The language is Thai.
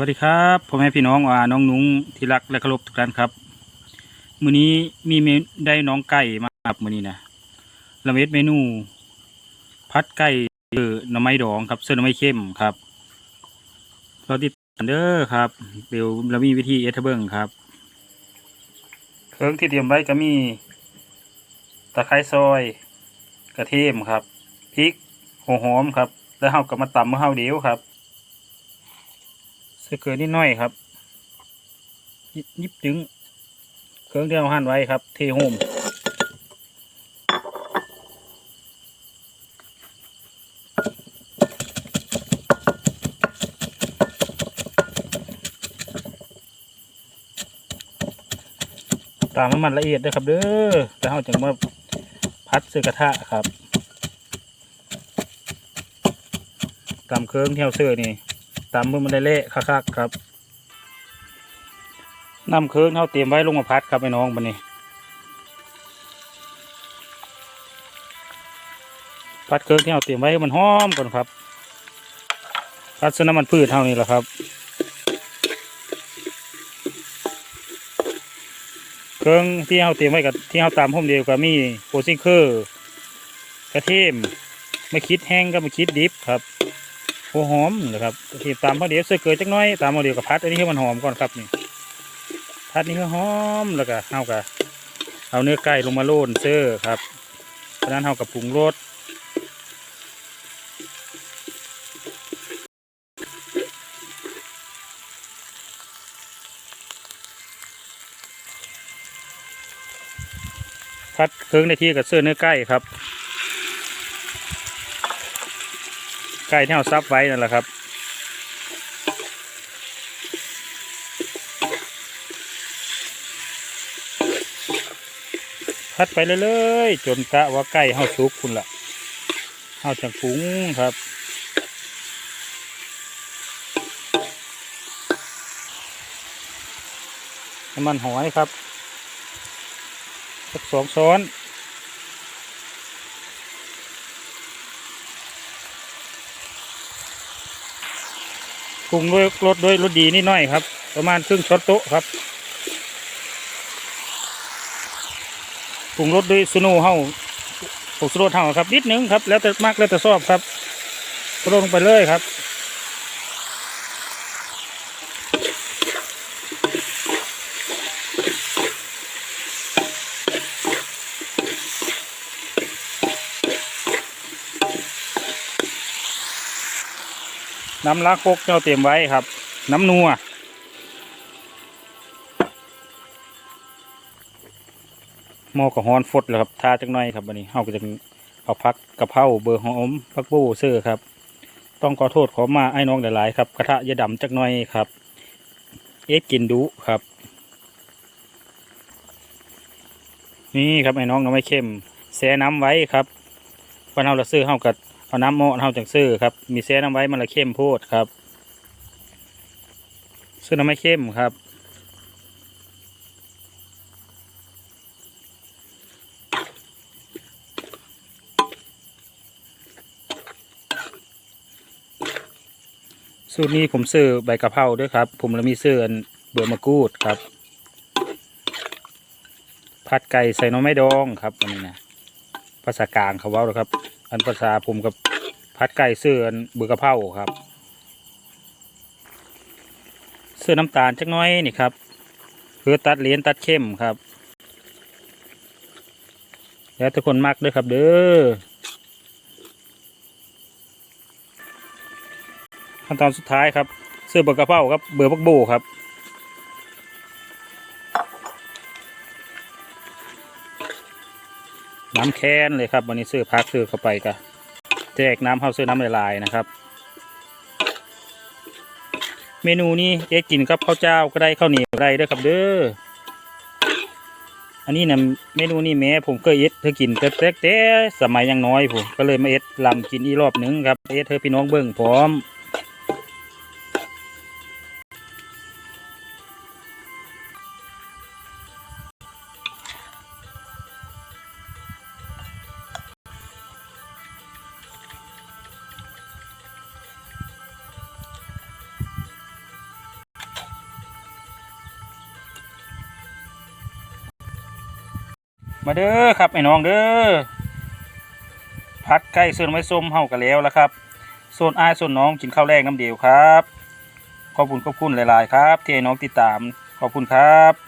วัสดีครับพ่อแม่พี่น้องว่าน้องนุ้งที่รักและเคารพทุกท่านครับมื้อนี้มีเมนได้น้องไก่มาครับมื้อนี้นะละเม็ดเมนู พัดไก่เออน่อไม้ดองครับเส้นน่อไม้เข้มครับเราติดตามเด้อครับ เดี๋ยวเรามีวิธีเอทเบิ้งครับเครื่องที่เตรียมไว้ก็มีตะไคร้ซอย กระเทียมครับพริกหัวหอมครับ แล้วเฮาก็มาตำเมื่อเฮาเดียวครับ เกลือนิดหน่อยครับนิดนิดดึง เครื่องที่เราหั่นไว้ครับ เทโฮมตามให้มันละเอียดด้วยครับเด้อแล้วเราจะมาพัดใส่กระทะครับ ตามเครื่องเที่เราเสื้อนี่ ตำเพื่อมันได้เละคักๆครับน้ำเคืองเขาเตรียมไว้ลงมาพัดครับไอ้น้องบันนี้ พัดเคืองที่เราเตรียมไว้ให้มันหอมก่อนครับพัดเส้นน้ำมันพืชเท่านี้แหละครับเครื่องที่เราเตรียมไว้กับที่เราตามพร้อมเดียวก็มีโพซิงเคอร์กระเทียมไม่คิดแห้งก็ไม่คิดดิบครับ หัวหอมนะครับที่ตามพอเดียวเสื้อเกิดจักน้อยตามพอเดียวกับพัดอันนี้ให้มันหอมก่อนครับนี่พัดนี่ให้หอมแล้วก็เอากับเอาเนื้อไก่ลงมาโรนเสื้อครับเพราะนั้นเอากับปรุงรสพัดเครื่องในที่กับเสื้อเนื้อไก่ครับ ไก่ที่เราซับไว้นั่นแหละครับพัดไปเรื่อยๆจนกะว่าไก่เฮาสุกคุณละเฮาจังปรุงครับน้ำมันหอยครับสักสองช้อน ปรุงด้วยรสด้วยรสดีนิดหน่อยครับ ประมาณครึ่งช้อนโต๊ะครับปรุงรสด้วยซูโน่เฮาปรุงซูโน่เฮาครับนิดนึงครับ แล้วแต่มากแล้วแต่ชอบครับโรยลงไปเลยครับ น้ำล้างโคกที่เราเตรียมไว้ครับ น้ำนัวหม้อกับฮอนฟดเลยครับทาจักหน่อยครับวันนี้เฮาก็จะเอาพักกะเพราเบอร์หอมพักบูเสื้อครับ ต้องขอโทษขอมาไอ้น้องหลายๆครับกระทะยาดำจักหน่อยครับ เอ็กกินดุครับ นี่ครับไอ้น้องน้ำไม่เข้มแช่น้ำไว้ครับวันเฮาละซื้อเฮากัด เอาน้ำหม้อเท่าจังซื้อครับ มีแซ่น้ำไว้มันละเข้มโพดครับ ซื้อน้ำไม่เข้มครับ สูตรนี้ผมซื้อใบกะเพราด้วยครับ ผมแล้วมีซื้อเบอร์มะกรูดครับผัดไก่ใส่น้ำไม้ดองครับอันนี้นะภาษากลางเขาว่าเลยครับ อันภาษาผมกับพัดไก่เสื้ออันเบือกระเพราครับ เสื้อน้ำตาลจักน้อยนี่ครับเพื่อตัดเหรียญตัดเข้มครับ แล้วทุกคนมักด้วยครับเด้อขั้นตอนสุดท้ายครับ เสื้อเบือกระเพราครับ เบือพักโบครับ น้ำแค้นเลยครับ วันนี้ซื้อพักซื้อเข้าไปกะแจกน้ำเข้าซื้อน้ำละลายนะครับ เมนูนี้เอ๊กินกับข้าวเจ้าก็ได้ข้าวเหนียวได้ด้วยครับเด้ออันนี้นะเมนูนี้แม่ผมเคยเอ็ดเธอกินแต่แต่สมัยยังน้อยผมก็เลยมาเอ็ดลำกินอีรอบหนึงครับเอ็ดเธอพี่น้องเบิ่งพร้อม มาเด้อครับไอ้น้องเด้อพัดไก่เสื้อไม้ส้มเฮากันแล้วแล้วครับโซนอายโซนน้องกินข้าวแรกน้ำเดียวครับ ขอบคุณขอบคุณหลาย ๆ ครับ ที่ไอ้น้องติดตามขอบคุณครับ